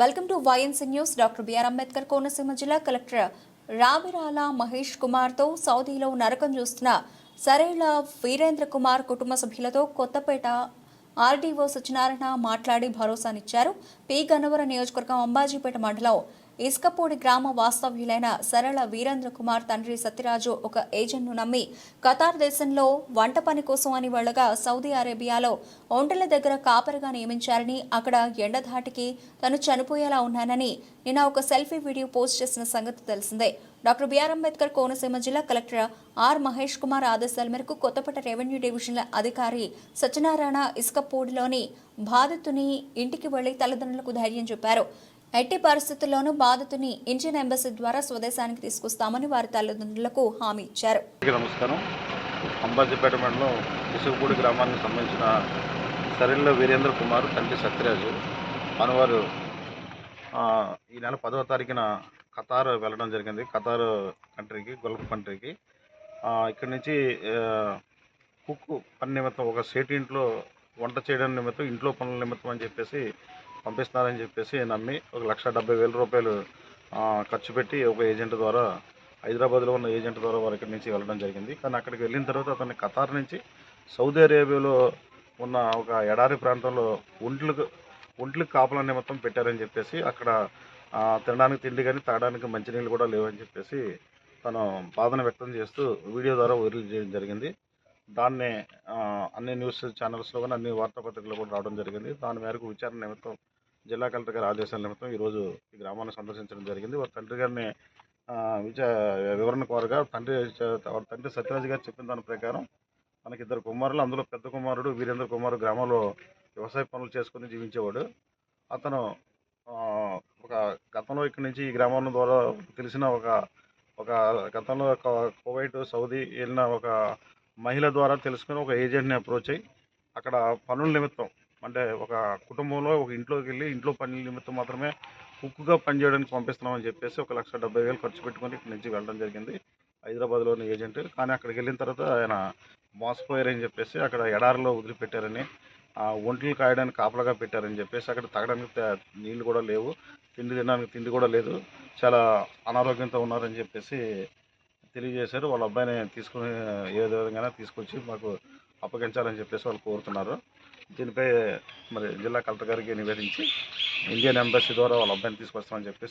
Welcome to YNC news doctor BR Ambedkar Konaseema జిల్లా collector Ravirala Mahesh కుమార్తో సౌదీలో నరకం చూస్తున్న సరేళ్ళ వీరేంద్ర కుమార్ కుటుంబ సభ్యులతో కొత్తపేట ఆర్డీఓ సత్యనారాయణ మాట్లాడి భరోసానిచ్చారు. పి గన్నవరం నియోజకవర్గం అంబాజీపేట మండలం ఇసుకపూడి గ్రామ వాస్తవ్యులైన సరళ వీరేంద్ర కుమార్ తండ్రి సత్యరాజు ఒక ఏజెంట్ను నమ్మి ఖతార్ దేశంలో వంట పని కోసం అని వెళ్ళగా సౌదీ అరేబియాలో ఒంటల దగ్గర కాపరిగా నియమించారని అక్కడ ఎండధాటికి తను చనిపోయేలా ఉన్నానని నిన్న ఒక సెల్ఫీ వీడియో పోస్ట్ చేసిన సంగతి తెలిసిందే. డాక్టర్ బిఆర్ అంబేద్కర్ కోనసీమ జిల్లా కలెక్టర్ ఆర్ మహేష్ కుమార్ ఆదేశాల మేరకు కొత్తపేట రెవెన్యూ డివిజన్ల అధికారి సత్యనారాయణ ఇసుకపూడిలోని బాధితుని ఇంటికి వెళ్ళి తల్లిదండ్రులకు ధైర్యం చెప్పారు. ఎట్టి పరిస్థితుల్లోనూ బాధితుని ఇండియన్ ఎంబసీ ద్వారా స్వదేశానికి తీసుకొస్తామని వారి తల్లిదండ్రులకు హామీ ఇచ్చారు. నమస్కారం. అంబాజీపేట మండలం ఇసుగుపూడి గ్రామానికి సంబంధించిన సరిల్ల వీరేంద్ర కుమార్ తండ్రి సత్యరాజు మనవారు ఈ నెల పదవ తారీఖున ఖతార్ వెళ్ళడం జరిగింది. ఖతార్ కంట్రీకి గల్ఫ్ కంట్రీకి. ఇక్కడి నుంచి కుక్కు కుక్ పని నిమిత్తం ఒక సేటి ఇంట్లో వంట చేయడం నిమిత్తం ఇంట్లో పనుల నిమిత్తం అని చెప్పేసి పంపిస్తున్నారని చెప్పేసి నమ్మి ఒక లక్ష డెబ్బై వేల రూపాయలు ఖర్చు పెట్టి ఒక ఏజెంట్ ద్వారా హైదరాబాద్లో ఉన్న ఏజెంట్ ద్వారా వారు ఇక్కడి నుంచి వెళ్ళడం జరిగింది. కానీ అక్కడికి వెళ్ళిన తర్వాత అతన్ని ఖతార్ నుంచి సౌదీ అరేబియాలో ఉన్న ఒక ఎడారి ప్రాంతంలో ఒంట్లకు ఒంట్లకు కాపల నిమిత్తం పెట్టారని చెప్పేసి అక్కడ తినడానికి తిండి కానీ తాగడానికి మంచినీళ్ళు కూడా లేవని చెప్పేసి తను బాధను వ్యక్తం చేస్తూ వీడియో ద్వారా వైరల్ చేయడం జరిగింది. దాన్ని అన్ని న్యూస్ ఛానల్స్లో కానీ అన్ని వార్తాపత్రికల్లో కూడా రావడం జరిగింది. దాని మేరకు విచారణ నిమిత్తం జిల్లా కలెక్టర్ గారి ఆదేశాల నిమిత్తం ఈరోజు ఈ గ్రామాన్ని సందర్శించడం జరిగింది. వారి తండ్రి గారిని విచా వివరణ కోరగా తండ్రి వారి తండ్రి సత్యరాజ్ గారు చెప్పిన దాని ప్రకారం మనకి ఇద్దరు కుమారులు అందులో పెద్ద కుమారుడు వీరేంద్ర కుమార్ గ్రామంలో వ్యవసాయ పనులు చేసుకుని జీవించేవాడు. అతను ఒక గతంలో ఇక్కడి నుంచి ఈ గ్రామం ద్వారా తెలిసిన ఒక ఒక గతంలో ఒక కువైట్ సౌదీ వెళ్ళిన ఒక మహిళ ద్వారా తెలుసుకుని ఒక ఏజెంట్ని అప్రోచ్ అయ్యి అక్కడ పనుల నిమిత్తం అంటే ఒక కుటుంబంలో ఒక ఇంట్లోకి వెళ్ళి ఇంట్లో పనుల నిమిత్తం మాత్రమే కుక్కుగా పనిచేయడానికి పంపిస్తున్నామని చెప్పేసి ఒక లక్ష డెబ్బై వేలు ఖర్చు పెట్టుకొని ఇక్కడి నుంచి వెళ్ళడం జరిగింది. హైదరాబాద్లోని ఏజెంట్. కానీ అక్కడికి వెళ్ళిన తర్వాత ఆయన మోసపోయారని చెప్పేసి అక్కడ ఎడారిలో వదిలిపెట్టారని ఒంట్లు కాయడానికి కాపలాగా పెట్టారని చెప్పేసి అక్కడ తాగడానికి నీళ్ళు కూడా లేవు. తిండి తినడానికి తిండి కూడా లేదు. చాలా అనారోగ్యంతో ఉన్నారని చెప్పేసి తెలియజేశారు. వాళ్ళ అబ్బాయిని తీసుకుని ఏ విధంగా తీసుకొచ్చి మాకు అప్పగించాలని చెప్పేసి వాళ్ళు కోరుతున్నారు. దీనిపై మరి జిల్లా కలెక్టర్ గారికి నివేదించి ఇండియన్ ఎంబసీ ద్వారా వాళ్ళ అబ్బాయిని తీసుకొస్తామని చెప్పేసి